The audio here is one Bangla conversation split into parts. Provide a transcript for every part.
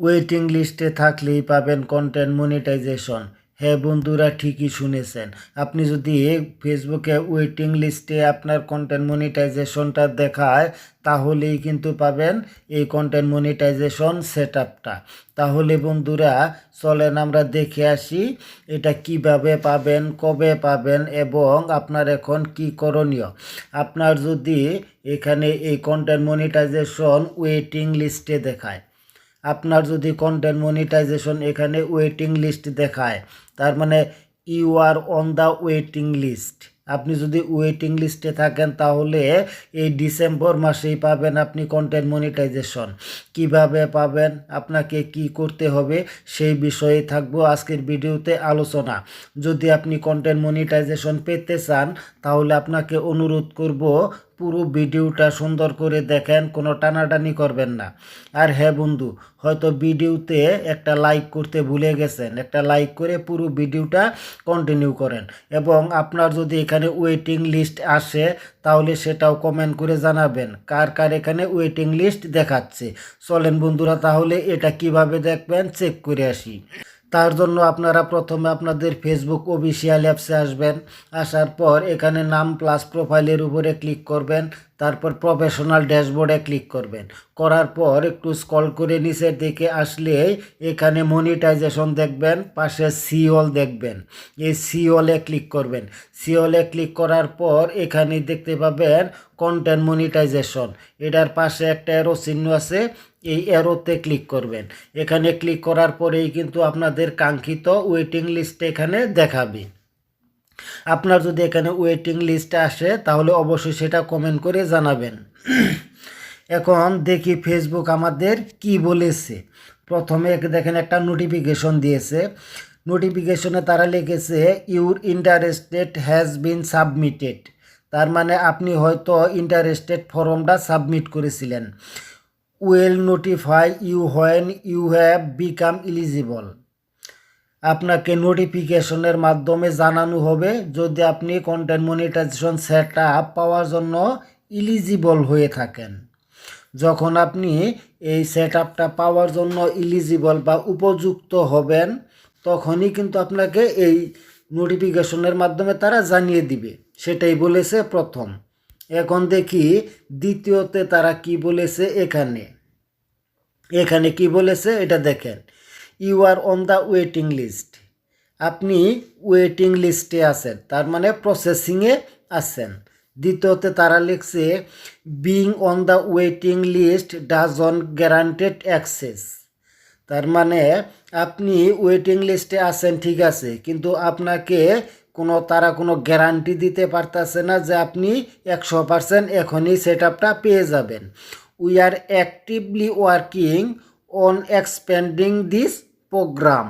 ওয়েটিং লিস্টে থাকলেই পাবেন কন্টেন্ট মনিটাইজেশন হ্যাঁ বন্ধুরা, ঠিকই শুনেছেন। আপনি যদি ফেসবুকে ওয়েটিং লিস্টে আপনার কন্টেন্ট মনিটাইজেশনটা দেখায়, তাহলেই কিন্তু পাবেন এই কন্টেন্ট মনিটাইজেশন সেট তাহলে বন্ধুরা, চলেন আমরা দেখে আসি এটা কীভাবে পাবেন, কবে পাবেন এবং আপনার এখন কি করণীয়। আপনার যদি এখানে এই কন্টেন্ট মনিটাইজেশন ওয়েটিং লিস্টে দেখায় আপনার যদি কন্টেন্ট মনিটাইজেশন এখানে ওয়েটিং লিস্ট দেখায়, তার মানে you are on the waiting list আপনি যদি ওয়েটিং লিস্টে থাকেন, তাহলে এই ডিসেম্বর মাসেই পাবেন আপনি কন্টেন্ট মনিটাইজেশন কীভাবে পাবেন, আপনাকে কি করতে হবে, সেই বিষয়ে থাকব আজকের ভিডিওতে আলোচনা। যদি আপনি কন্টেন্ট মনিটাইজেশন পেতে চান, তাহলে আপনাকে অনুরোধ করব পুরো ভিডিওটা সুন্দর করে দেখেন, কোনো টানাটানি করবেন না। আর হ্যাঁ বন্ধু, হয়তো ভিডিওতে একটা লাইক করতে ভুলে গেছেন, একটা লাইক করে পুরো ভিডিওটা কন্টিনিউ করেন। এবং আপনার যদি এখানে ওয়েটিং লিস্ট আসে, তাহলে সেটাও কমেন্ট করে জানাবেন, কার কার এখানে ওয়েটিং লিস্ট দেখাচ্ছে। চলেন বন্ধুরা, তাহলে এটা কীভাবে দেখবেন চেক করে আসি। তার জন্য আপনারা প্রথমে আপনাদের ফেসবুক অফিসিয়াল অ্যাপসে আসবেন। আসার পর এখানে নাম প্লাস প্রোফাইলের উপরে ক্লিক করবেন। তারপর প্রফেশনাল ড্যাশবোর্ডে ক্লিক করবেন। করার পর একটু স্কল করে নিচের দিকে আসলে এখানে মনিটাইজেশন দেখবেন, পাশে সিওল দেখবেন। এই সিওলে ক্লিক করবেন। সিওলে ক্লিক করার পর এখানে দেখতে পাবেন কন্টেন্ট মনিটাইজেশন এটার পাশে একটা এরো চিহ্ন আছে, এই এরোতে ক্লিক করবেন। এখানে ক্লিক করার পরেই কিন্তু আপনাদের কাঙ্ক্ষিত ওয়েটিং লিস্ট এখানে দেখাবে। আপনার যদি এখানে ওয়েটিং লিস্ট আসে, তাহলে অবশ্যই সেটা কমেন্ট করে জানাবেন। এখন দেখি ফেসবুক আমাদের কি বলেছে। প্রথমে দেখেন একটা নোটিফিকেশন দিয়েছে। নোটিফিকেশনে তারা লিখেছে your interested has been submitted তার মানে আপনি হয়তো ইন্টারেস্টেড ফর্মটা সাবমিট করেছিলেন। Will notify you when you have become eligible আপনাকে নোটিফিকেশনের মাধ্যমে জানানো হবে যদি আপনি কন্টেন্ট মনিটাইজেশন সেট আপ পাওয়ার জন্য ইলিজিবল হয়ে থাকেন। যখন আপনি এই সেট আপটা পাওয়ার জন্য ইলিজিবল বা উপযুক্ত হবেন, তখনই কিন্তু আপনাকে এই নোটিফিকেশনের মাধ্যমে তারা জানিয়ে দিবে। সেটাই বলেছে প্রথম। এখন দেখি দ্বিতীয়তে তারা কি বলেছে এখানে। এখানে কি বলেছে? এটা দেখেন। You are on the waiting list আপনি ওয়েটিং লিস্টে আছেন। তার মানে প্রসেসিংয়ে আছেন। দ্বিতীয়তে তারা লিখছে being on the waiting list doesn't guaranteed access তার মানে আপনি ওয়েটিং লিস্টে আছেন, ঠিক আছে। কিন্তু আপনাকে কোনো, তারা কোনো গ্যারান্টি দিতে পারতেছে না যে আপনি একশো পার্সেন্ট এখনই সেট আপটা পেয়ে যাবেন। We are actively working on expanding this program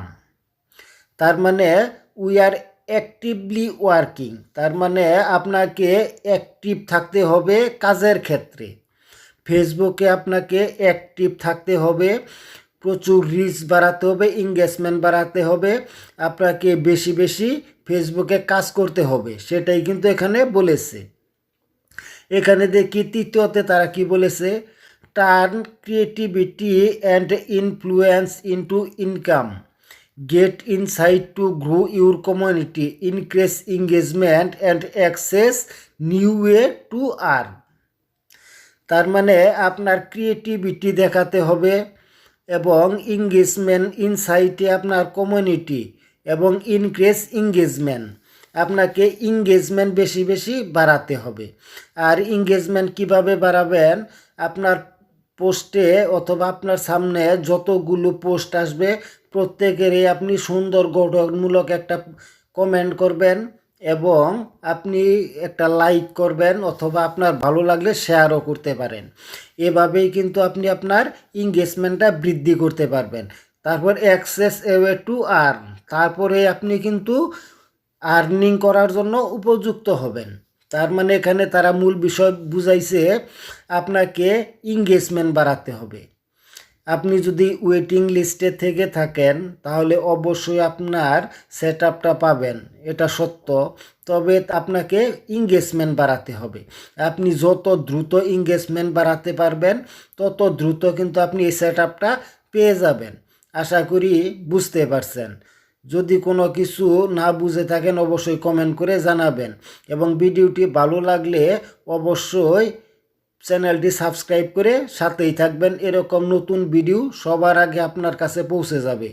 তার মানে উই আর অ্যাক্টিভলি ওয়ার্কিং তার মানে আপনাকে অ্যাক্টিভ থাকতে হবে কাজের ক্ষেত্রে। ফেসবুকে আপনাকে অ্যাক্টিভ থাকতে হবে, প্রচুর রিচ বাড়াতে হবে এঙ্গেজমেন্ট বাড়াতে হবে, আপনাকে বেশি বেশি ফেসবুকে কাজ করতে হবে, সেটাই কিন্তু এখানে বলেছে। এখানে দেখি তৃতীয়তে তারা কি বলেছে? Turn creativity and influence into income get insight to grow your community increase engagement and access new way to earn তার মানে আপনার ক্রিয়েটিভিটি দেখাতে হবে এবং এঙ্গেজমেন্ট ইনসাইটে আপনার কমিউনিটি এবং ইনক্রিজ এঙ্গেজমেন্ট আপনাকে এঙ্গেজমেন্ট বেশি বেশি বাড়াতে হবে। আর এঙ্গেজমেন্ট কীভাবে বাড়াবেন? আপনার পোস্টে অথবা আপনার সামনে যতগুলো পোস্ট আসবে, প্রত্যেকেরই আপনি সুন্দর গঠনমূলক একটা কমেন্ট করবেন এবং আপনি একটা লাইক করবেন অথবা আপনার ভালো লাগলে শেয়ারও করতে পারেন। এভাবেই কিন্তু আপনি আপনার ইংগেজমেন্টটা বৃদ্ধি করতে পারবেন। তারপর অ্যাক্সেস এওয়ে টু আর্ন তারপরে আপনি কিন্তু আর্নিং করার জন্য উপযুক্ত হবেন। তার মানে এখানে তারা মূল বিষয় বুঝাইছে আপনাকে এঙ্গেজমেন্ট বাড়াতে হবে। আপনি যদি ওয়েটিং লিস্টে থেকে থাকেন, তাহলে অবশ্যই আপনার সেট আপটা পাবেন, এটা সত্য। তবে আপনাকে এঙ্গেজমেন্ট বাড়াতে হবে। আপনি যত দ্রুত এঙ্গেজমেন্ট বাড়াতে পারবেন, তত দ্রুত কিন্তু আপনি এই সেট আপটা পেয়ে যাবেন। আশা করি বুঝতে পারছেন। যদি কোনো কিছু না বুঝে থাকেন, অবশ্যই কমেন্ট করে জানাবেন। এবং ভিডিওটি ভালো লাগলে অবশ্যই চ্যানেলটি সাবস্ক্রাইব করে সাথেই থাকবেন। এরকম নতুন ভিডিও সবার আগে আপনার কাছে পৌঁছে যাবে।